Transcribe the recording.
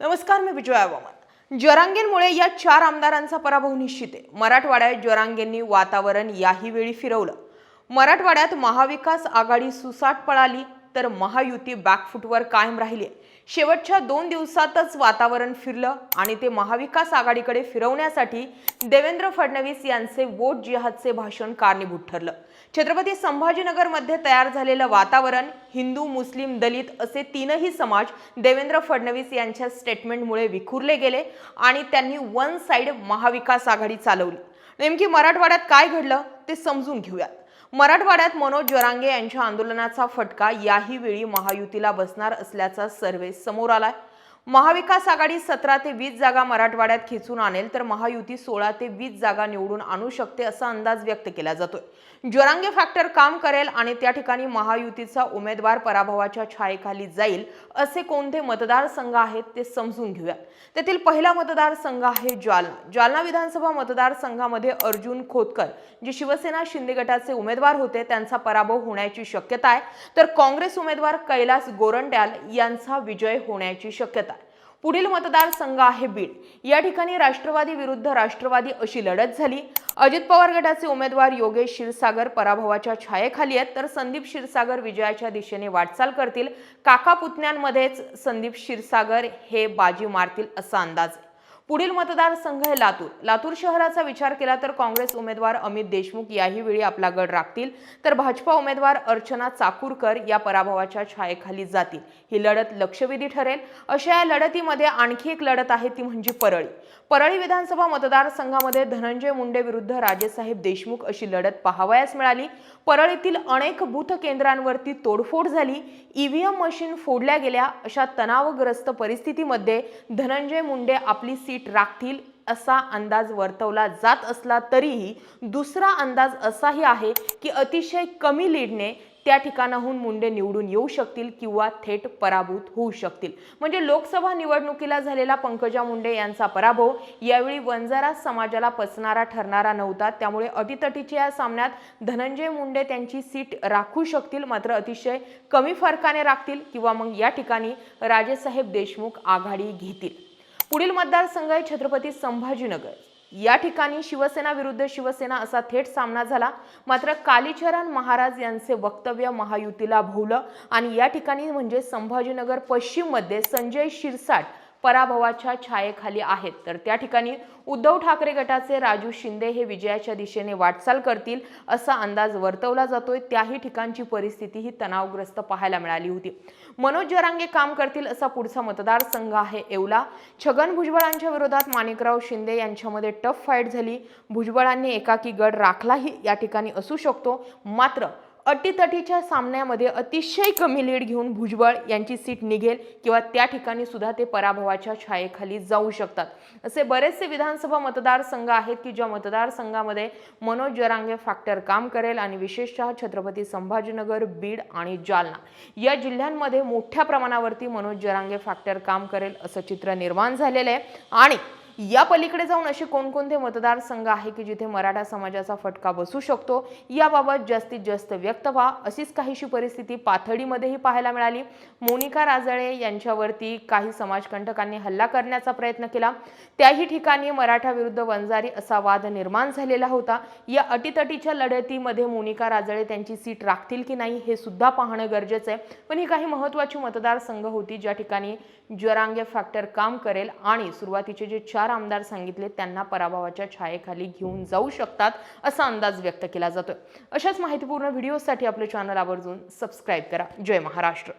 नमस्कार मी विजया वामन. जरांगेंमुळे या चार आमदारांचा पराभव निश्चित आहे. मराठवाड्यात जरांगेंनी वातावरण याही वेळी फिरवलं. मराठवाड्यात महाविकास आघाडी सुसाट पळाली तर महायुती बॅकफुटवर कायम राहिली शेवटच्या दोन दिवसातच वातावरण फिरलं आणि ते महाविकास आघाडीकडे फिरवण्यासाठी देवेंद्र फडणवीस यांचे वोट जिहादचे भाषण कारणीभूत ठरलं. छत्रपती संभाजीनगरमध्ये तयार झालेलं वातावरण हिंदू मुस्लिम दलित असे तीनही समाज देवेंद्र फडणवीस यांच्या स्टेटमेंटमुळे विखुरले गेले आणि त्यांनी वन साइड महाविकास आघाडी चालवली. नेमकी मराठवाड्यात काय घडलं ते समजून घेऊयात. मराठवाड्यात मनोज जरांगे यांच्या आंदोलनाचा फटका याही वेळी महायुतीला बसणार असल्याचा सर्वे समोर आलाय. महाविकास आघाडी सतरा ते वीस जागा मराठवाड्यात खेचून आणेल तर महायुती सोळा ते वीस जागा निवडून आणू शकते असा अंदाज व्यक्त केला जातोय. जरांगे फॅक्टर काम करेल आणि त्या ठिकाणी महायुतीचा उमेदवार पराभवाच्या छायेखाली जाईल असे कोणते मतदारसंघ आहेत ते समजून घेऊया. त्यातील पहिला मतदारसंघ आहे जालना. जालना विधानसभा मतदारसंघामध्ये अर्जुन खोतकर जे शिवसेना शिंदे गटाचे उमेदवार होते त्यांचा पराभव होण्याची शक्यता आहे. तर काँग्रेस उमेदवार कैलास गोरंट्याल यांचा विजय होण्याची शक्यता. पुढील मतदारसंघ आहे बीड. या ठिकाणी राष्ट्रवादी विरुद्ध राष्ट्रवादी अशी लढत झाली. अजित पवार गटाचे उमेदवार योगेश क्षीरसागर पराभवाच्या छायेखाली आहेत. तर संदीप क्षीरसागर विजयाच्या दिशेने वाटचाल करतील. काका पुतण्यांमध्येच संदीप क्षीरसागर हे बाजी मारतील असा अंदाज आहे पुढील मतदारसंघ आहे लातूर. लातूर शहराचा विचार केला तर काँग्रेस उमेदवार अमित देशमुख याही वेळी आपला गड राखतील. तर भाजपा उमेदवार अर्चना चाकूरकर या पराभवाच्या छायेखाली जातील. ही लढत लक्षवेधी ठरेल. अशा या लढतीमध्ये आणखी एक लढत आहे ती म्हणजे परळी. परळी विधानसभा मतदारसंघामध्ये धनंजय मुंडे विरुद्ध राजेसाहेब देशमुख अशी लढत पाहावयास मिळाली. परळीतील अनेक बूथ केंद्रांवरती तोडफोड झाली. ईव्हीएम मशीन फोडल्या गेल्या. अशा तणावग्रस्त परिस्थितीमध्ये धनंजय मुंडे आपली सीट राखतील असा अंदाज वर्तवला जात असला तरीही दुसरा अंदाज असाही आहे की अतिशय कमी लीडने त्या ठिकाणाहून मुंडे निवडून येऊ शकतील किंवा थेट पराभूत होऊ शकतील. म्हणजे लोकसभा निवडणुकीला झालेला पंकजा मुंडे यांचा पराभव यावेळी वंजारा समाजाला पचणारा ठरणारा नव्हता. त्यामुळे अटीतटीच्या या सामन्यात धनंजय मुंडे त्यांची सीट राखू शकतील मात्र अतिशय कमी फरकाने राखतील किंवा मग या ठिकाणी राजेसाहेब देशमुख आघाडी घेतील. पुढील मतदारसंघ आहे छत्रपती संभाजीनगर. या ठिकाणी शिवसेना विरुद्ध शिवसेना असा थेट सामना झाला. मात्र कालीचरण महाराज यांचे वक्तव्य महायुतीला भोवलं आणि या ठिकाणी म्हणजे संभाजीनगर पश्चिममध्ये संजय शिरसाट पराभवाच्या छायेखाली आहेत. तर त्या ठिकाणी उद्धव ठाकरे गटाचे राजू शिंदे हे विजयाच्या दिशेने वाटचाल करतील असा अंदाज वर्तवला जातोय. त्याही ठिकाणची परिस्थिती ही तणावग्रस्त पाहायला मिळाली होती. मनोज जरांगे काम करतील असा पुढचा मतदारसंघ आहे येवला छगन भुजबळांच्या विरोधात माणिकराव शिंदे यांच्यामध्ये टफ फाईट झाली. भुजबळांनी एकाकी गड राखलाही या ठिकाणी असू शकतो. मात्र अटीतटीच्या सामन्यामध्ये अतिशय कमी लीड घेऊन भुजबळ यांची सीट निघेल किंवा त्या ठिकाणी सुद्धा ते पराभवाच्या छायेखाली जाऊ शकतात. असे बरेचसे विधानसभा मतदारसंघ आहेत की ज्या मतदारसंघामध्ये मनोज जरांगे फॅक्टर काम करेल आणि विशेषतः छत्रपती संभाजीनगर बीड आणि जालना. या जिल्ह्यांमध्ये मोठ्या प्रमाणावरती मनोज जरांगे फॅक्टर काम करेल असं चित्र निर्माण झालेलं आहे. आणि या पलीकडे जाऊन असे कोणकोणते मतदारसंघ आहे की जिथे मराठा समाजाचा फटका बसू शकतो? याबाबत जास्तीत जास्त व्यक्त व्हा. अशीच काहीशी परिस्थिती पाथडीमध्येही पाहायला मिळाली. मोनिका राजळे यांच्यावरती काही समाजकंटकांनी हल्ला करण्याचा प्रयत्न केला. त्याही ठिकाणी मराठा विरुद्ध वंजारी असा वाद निर्माण झालेला होता. या अटीतटीच्या लढतीमध्ये मोनिका राजळे त्यांची सीट राखतील की नाही हे सुद्धा पाहणं गरजेचं आहे. पण ही काही महत्त्वाची मतदारसंघ होती ज्या ठिकाणी जरांगे फॅक्टर काम करेल आणि सुरुवातीचे जे चार आमदार सांगितले त्यांना पराभवाच्या छायेखाली घेऊन जाऊ शकतात असा अंदाज व्यक्त केला जातोय. अशाच माहितीपूर्ण व्हिडिओसाठी आपले चॅनल आवर्जून सबस्क्राईब करा. जय महाराष्ट्र.